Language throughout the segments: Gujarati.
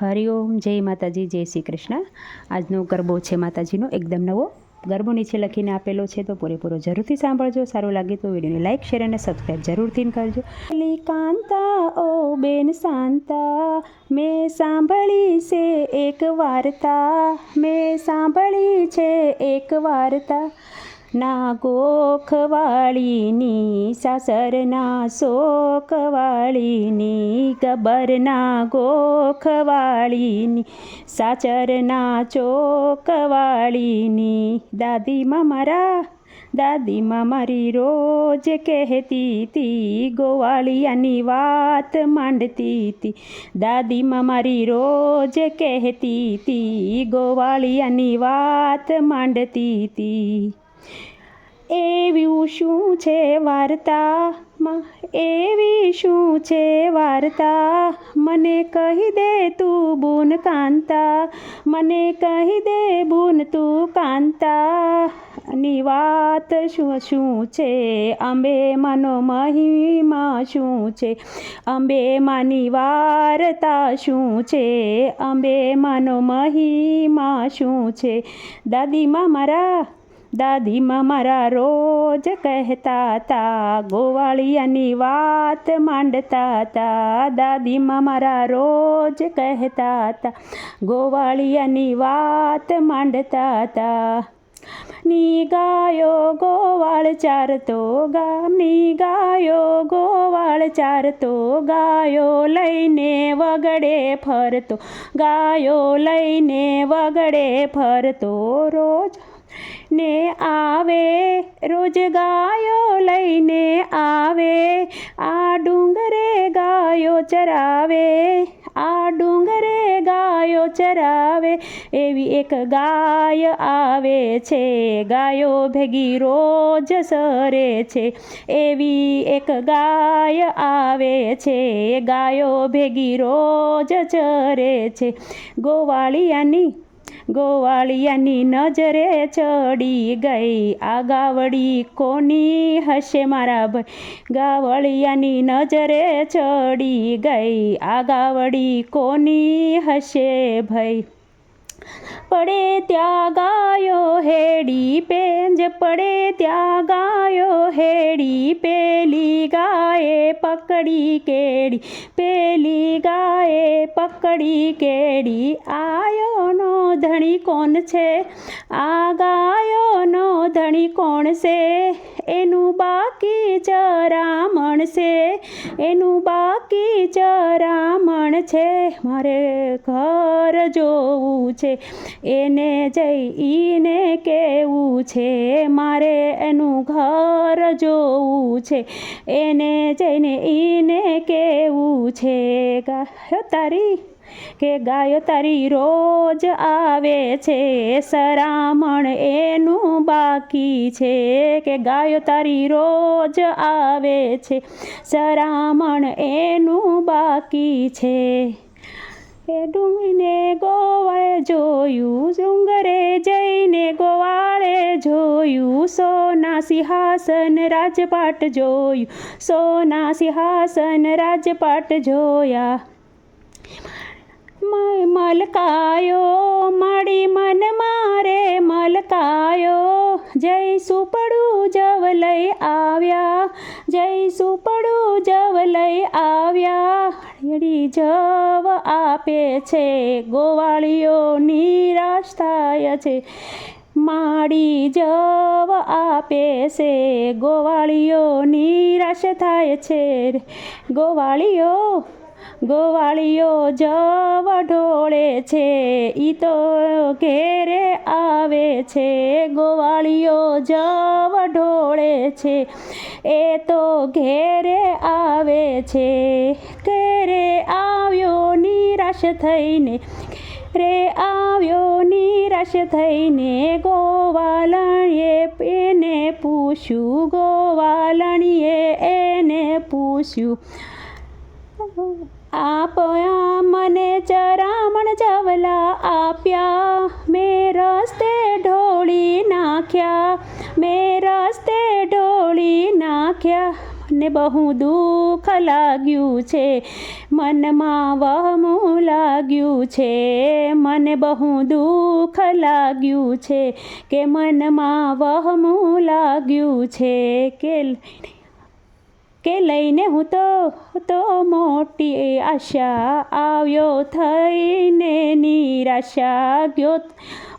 હરિઓમ જય માતાજી, જય શ્રી કૃષ્ણ. આજનો ગરબો છે માતાજીનો, એકદમ નવો. ગરબો નીચે લખીને આપેલો છે, તો પૂરેપૂરો જરૂરથી સાંભળજો. સારું લાગે તો વિડીયોને લાઇક શેર અને સબસ્ક્રાઈબ જરૂરથી કરજો. કાંતા ઓ બેન શાંતા, મેં સાંભળી છે એક વાર્તા. મેં સાંભળી છે એક વાર્તા. ના ગોખવાળીની સાસરના શોખવાળીની ગબરના ગોખવાળીની સાચરના ચોકવાળીની દાદીમાં મારા દાદીમાં મારી રોજ કહેતી હતી ગોવાળિયાની વાત માંડતી હતી દાદીમાં મારી રોજ કહેતી હતી ગોવાળિયાની વાત માંડતી હતી એવી શું છે વાર્તામાં? એવી શું છે વાર્તા? મને કહી દે તું બુન કાંતા. મને કહી દે બુન તું કાંતા. ની વાત શું શું છે? અંબે માનો મહિમા શું છે? અંબે માની વાર્તા શું છે? અંબે માનો મહિમા શું છે? દાદીમાં મારા દાદીમાં મારા રોજ કહેતા હતા ગોવાળિયાની વાત માંડતા હતા દાદીમાં મારા રોજ કહેતા હતા ગોવાળિયાની વાત માંડતા હતા ની ગાયો ગોવાળ ચારતો, ગામની ગાયો ગોવાળ ચારતો, ગાયો લઈને વગડે ફરતો, ગાયો લઈને વગડે ફરતો. રોજ ને આવે, રોજ ગાયો લઈને આવે, આ ડુંગરે ગાયો ચરાવે, આ ડુંગરે ગાયો ચરાવે, એવી એક ગાય આવે છે, ગાયો ભેગી રોજ સરે છે, એવી એક ગાય આવે છે, ગાયો ભેગી રોજ ચરે છે, ગોવાળિયાની ગોવાળિયાની નજરે ચડી ગઈ. આ ગાવડી કોની હશે મારા ભાઈ ગાવળિયાની નજરે ચડી ગઈ. આ ગાવડી કોની હશે ભાઈ પડે ત્યાં ગાયો હેડી પેંજ, પડે ત્યાં ગાયો હેડી. પેલી ગાયે પકડી કેડી, પેલી ગાયે પકડી કેડી. આયોનો ધણી કોણ છે? આ ગાયોનો ધણી કોણ છે? એનું બાકી ચરામણ છે. એનું બાકી ચરામણ છે. મારે ઘર જોવું છે. એને જઈને કેવું છે? મારે એનું ઘર જોવું છે. એને જઈને ઈને કેવું છે? ગાયો તારી? કે ગાયો તારી રોજ આવે છે સરામણ, એનું બાકી છે કે ગાયો તારી રોજ આવે છે. સરામણ, એનું બાકી છે. એ ડુંગરીને ગોવાળે જોયું, ડુંગરે જઈને ગોવાળે જોયું. સોના સિંહાસન રાજપાટ જોયું, સોના સિંહાસન રાજપાટ જોયા. મલકાયો માડી મન મારે મલકાયો જય સુપડું જવ લઈ આવ્યા જય સુપડું જવ લઈ આવ્યા હળી જવ આપે છે ગોવાળીઓ નિરાશ થાય છે માડી જવ આપે છે ગોવાળીઓ નિરાશ થાય છે ગોવાળીઓ ગોવાળીઓ જવ ઢોળે છે, ઈ તો ઘેરે આવે છે. ગોવાળીઓ જવ ઢોળે છે, એ તો ઘેરે આવે છે. ઘેરે આવ્યો નિરાશ થઈને રે આવ્યો નિરાશ થઈને ગોવાલણીએ એને પૂછ્યું, ગોવાલણીએ એને પૂછ્યું આપ્યા મને ચરામણ જવલા આપ્યા. મેં રસ્તે ઢોળી નાખ્યા. મેં રસ્તે ઢોળી નાખ્યા. ને બહુ દુઃખ લાગ્યું છે. મનમાં વહમું લાગ્યું છે. મને બહુ દુઃખ લાગ્યું છે કે મનમાં વહમું લાગ્યું છે કે કે લઈને હું તો તો મોટી આશા આવ્યો થઈને નિરાશા ગયો.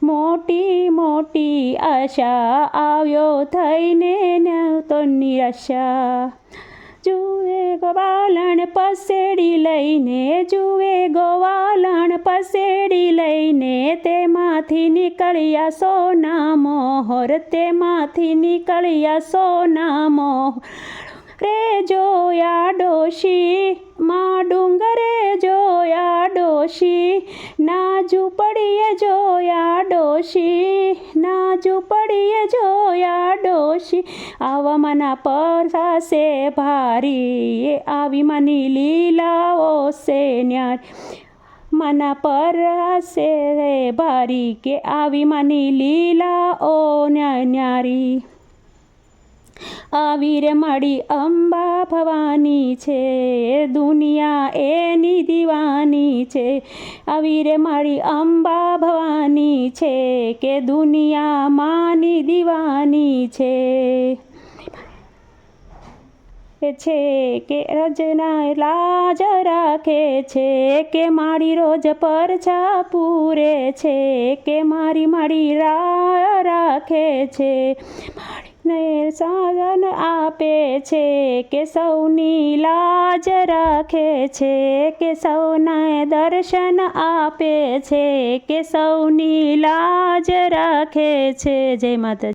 મોટી મોટી આશા આવ્યો થઈને તો નિરાશા. જુએ ગોવાલણ પસેડી લઈને, જુએ ગોવાલણ પસેડી લઈને તેમાંથી નીકળ્યા સોના મોહર તેમાંથી નીકળ્યા સોના મોહર. રે જોયા ડોશી, માં ડુંગરે જોયા ડોશી ના ઝૂંપડીએ જોયા ડોશી ના ઝૂંપડીએ જોયા ડોશી આવા મના પરસાસે ભારી એ આવી મની લીલાઓ સે ન્યારી મના પરસે ભારી કે આવી મની લીલાઓ ન્યારી. આવી રે અંબા ભવાની છે, દુનિયા એની દીવાની છે. આવી રે અંબા ભવાની છે કે દુનિયા માની દીવાની છે. છે કે રજના લાજ રાખે છે કે મારી રોજ પરછા પૂરે છે કે મારી મારી રા રાખે છે. ને સાધન આપે છે કે સૌની લાજ રાખે છે કે સૌને દર્શન આપે છે કે સૌની લાજ રાખે છે. જય માતા